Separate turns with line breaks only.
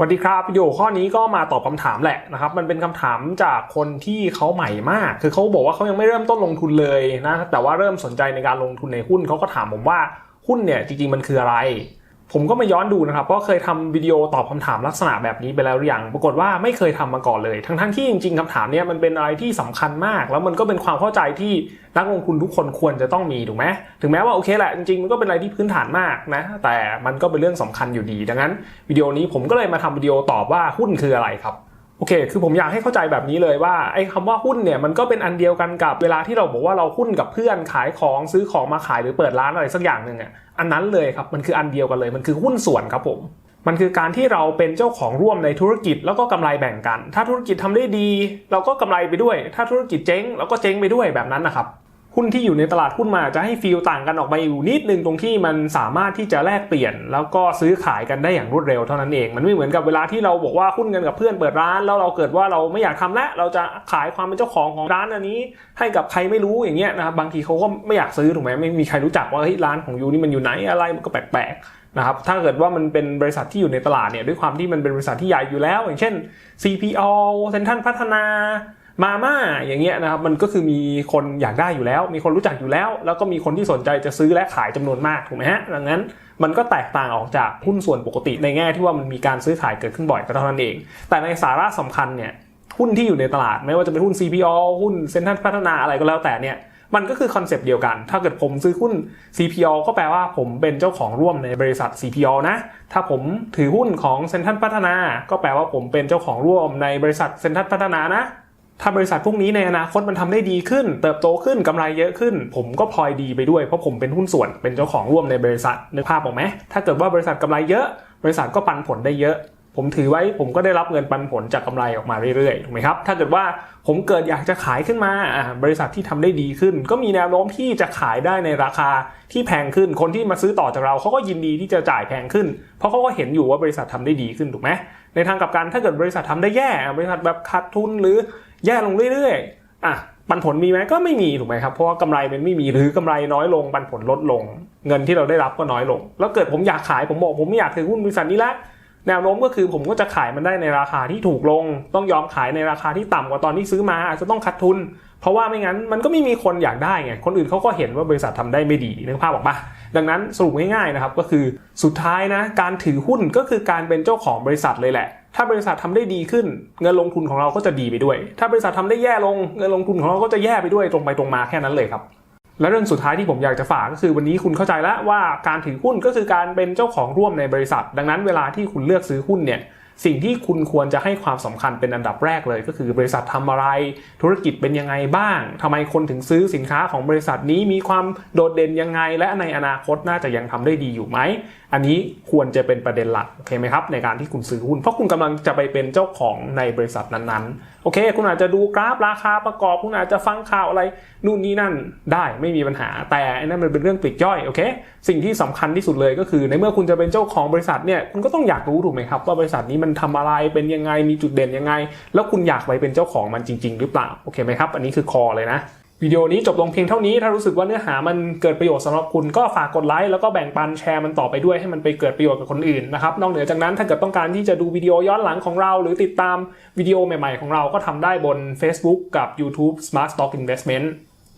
สวัสดีครับวิดีโอข้อนี้ก็มาตอบคำถามแหละนะครับมันเป็นคำถามจากคนที่เขาใหม่มาก คือเขาบอกว่าเขายังไม่เริ่มต้นลงทุนเลยนะแต่ว่าเริ่มสนใจในการลงทุนในหุ้นเขาก็ถามผมว่าหุ้นเนี่ยจริงๆมันคืออะไร ผมก็มาย้อนดูนะครับเพราะเคยทำวิดีโอตอบคำถามลักษณะแบบนี้ไปแล้วหรือยังปรากฏว่าไม่เคยทำมาก่อนเลย ทั้งๆที่จริง ๆคำถามเนี้ยมันเป็นอะไรที่สำคัญมาก แล้วมันก็เป็นความเข้าใจที่นักลงทุนทุกคนควรจะต้องมีถูกไหมถึงแม้ว่าโอเคแหละจริงๆมันก็เป็นอะไรที่พื้นฐานมากนะแต่มันก็เป็นเรื่องสำคัญอยู่ดี ดังนั้นวิดีโอนี้ผมก็เลยมาทำวิดีโอตอบว่าหุ้นคืออะไรครับ โอเค คือผมอยากให้เข้าใจแบบนี้เลยว่าไอ้คำว่าหุ้นเนี่ยมันก็เป็นอันเดียวกันกับเวลาที่เราบอกว่าเราหุ้นกับเพื่อนขายของซื้อของมาขายหรือเปิดร้านอะไรสักอย่างหนึ่งอะอันนั้นเลยครับมันคืออันเดียวกันเลยมันคือหุ้นส่วนครับผม มันคือการที่เราเป็นเจ้าของร่วมในธุรกิจแล้วก็กำไรแบ่งกัน ถ้าธุรกิจทำได้ดี เราก็กำไรไปด้วย ถ้าธุรกิจเจ๊งเราก็เจ๊งไปด้วยแบบนั้นนะครับ หุ้นที่อยู่ในตลาดหุ้นมาจะให้ฟีลต่างกันออกมาอยู่นิดนึงตรงที่มันสามารถที่จะแลกเปลี่ยน แล้วก็ซื้อขายกันได้อย่างรวดเร็วเท่านั้นเอง มันไม่เหมือนกับเวลาที่เราบอกว่าหุ้นกันกับเพื่อนเปิดร้านแล้วเราเกิดว่าเราไม่อยากทำแล้วเราจะขายความเป็นเจ้าของของร้านอันนี้ ให้กับใครไม่รู้อย่างเงี้ยนะครับบางทีเขาก็ไม่อยากซื้อถูกไหมไม่มีใครรู้จักว่าเฮ้ยร้านของยูนี่มันอยู่ไหนอะไรมันก็แปลกๆนะครับถ้าเกิดว่ามันเป็นบริษัทที่อยู่ในตลาดเนี่ยด้วยความที่มันเป็นบริษัทที่ใหญ่อยู่แล้ว อย่างเช่น CPO เซ็นทรัลพัฒนา มาม่าอย่างเงี้ยนะครับมันก็คือมีคนอยากได้อยู่แล้ว มีคนรู้จักอยู่แล้ว แล้วก็มีคนที่สนใจจะซื้อและขายจำนวนมากถูกไหมฮะดังนั้นมันก็แตกต่างออกจากหุ้นส่วนปกติในแง่ที่ว่ามันมีการซื้อขายเกิดขึ้นบ่อยก็เท่านั้นเอง แต่ในสาระสำคัญเนี่ยหุ้นที่อยู่ในตลาดไม่ว่าจะเป็นหุ้น CPO หุ้นเซ็นทรัลพัฒนาอะไรก็แล้วแต่เนี่ยมันก็คือคอนเซปต์เดียวกัน ถ้าเกิดผมซื้อหุ้น CPO ก็แปลว่าผมเป็นเจ้าของร่วมในบริษัท CPO นะ ถ้าผมถือหุ้นของเซ็นทรัลพัฒนา ก็แปลว่าผมเป็นเจ้าของร่วมในบริษัทเซ็นทรัลพัฒนานะ ถ้าบริษัทพวกนี้ในอนาคตมันทำได้ดีขึ้น เติบโตขึ้นกำไรเยอะขึ้น ผมก็พลอยดีไปด้วยเพราะผมเป็นหุ้นส่วนเป็นเจ้าของร่วมในบริษัทนึกภาพออกไหมถ้าเกิดว่าบริษัทกำไรเยอะ บริษัทก็ปันผลได้เยอะ ผมถือไว้ผมก็ได้รับเงินปันผลจากกำไรออกมาเรื่อยๆถูกไหมครับถ้าเกิดว่าผมเกิดอยากจะขายขึ้นมาบริษัทที่ทำได้ดีขึ้น ก็มีแนวโน้มที่จะขายได้ในราคาที่แพงขึ้น คนที่มาซื้อต่อจากเราเขาก็ยินดีที่จะจ่ายแพงขึ้น เพราะเขาก็เห็นอยู่ว่าบริษัททำได้ดีขึ้นถูกไหมในทางกลับกันถ้าเกิดบริษัททำได้แย่ บริษัทแบบขาดทุนหรือ แย่ลงเรื่อยๆอะปันผลมีไหมก็ไม่มีถูกไหมครับ เพราะว่ากำไรมันไม่มีหรือกำไรน้อยลงปันผลลดลง เงินที่เราได้รับก็น้อยลง แล้วเกิดผมอยากขายผมบอกผมไม่อยากถือหุ้นบริษัทนี้ละ แนวโน้มก็คือผมก็จะขายมันได้ในราคาที่ถูกลง ต้องยอมขายในราคาที่ต่ำกว่าตอนที่ซื้อมาอาจจะต้องขาดทุน เพราะว่าไม่งั้นมันก็ไม่มีคนอยากได้ไง คนอื่นเขาก็เห็นว่าบริษัททำได้ไม่ดีนึกภาพออกปะดังนั้นสรุปง่ายๆนะครับก็คือสุดท้ายนะการถือหุ้นก็คือการเป็นเจ้าของบริษัทเลยแหละ ถ้าบริษัททำได้ดีขึ้น เงินลงทุนของเราก็จะดีไปด้วย ถ้าบริษัททำได้แย่ลงเงินลงทุนของเราก็จะแย่ไปด้วยตรงไปตรงมาแค่นั้นเลยครับ และเรื่องสุดท้ายที่ผมอยากจะฝากก็คือวันนี้คุณเข้าใจแล้วว่าการถือหุ้นก็คือการเป็นเจ้าของร่วมในบริษัท ดังนั้นเวลาที่คุณเลือกซื้อหุ้นเนี่ย สิ่งที่คุณควรจะให้ความสำคัญเป็นอันดับแรกเลย ก็คือบริษัททำอะไร ธุรกิจเป็นยังไงบ้างทำไมคนถึงซื้อสินค้าของบริษัทนี้มีความโดดเด่นยังไง และในอนาคตน่าจะยังทำได้ดีอยู่ไหม อันนี้ควรจะเป็นประเด็นหลักโอเคไหมครับในการที่คุณซื้อหุ้น เพราะคุณกำลังจะไปเป็นเจ้าของในบริษัทนั้นๆ โอเค คุณอาจจะดูกราฟราคาประกอบ คุณอาจจะฟังข่าวอะไรนู่นนี่นั่นได้ไม่มีปัญหา แต่อันนั้นมันเป็นเรื่องปลีกย่อยโอเค สิ่งที่สำคัญที่สุดเลยก็คือ ในเมื่อคุณจะเป็นเจ้าของบริษัทเนี่ยคุณก็ต้องอยากรู้ถูกไหมครับว่าบริษัทนี้มันทำอะไรเป็นยังไงมีจุดเด่นยังไง แล้วคุณอยากไปเป็นเจ้าของมันจริง ๆ หรือเปล่าโอเคไหมครับ อันนี้คือคอเลยนะวิดีโอนี้จบลงเพียงเท่านี้ ถ้ารู้สึกว่าเนื้อหามันเกิดประโยชน์สำหรับคุณก็ฝากกดไลค์แล้วก็แบ่งปันแชร์มันต่อไปด้วยให้มันไปเกิดประโยชน์กับคนอื่นนะครับ นอกเหนือจากนั้นถ้าเกิดต้องการที่จะดูวิดีโอย้อนหลังของเรา หรือติดตามวิดีโอใหม่ๆของเราก็ทำได้บน Facebook กับ YouTube Smart Stock Investment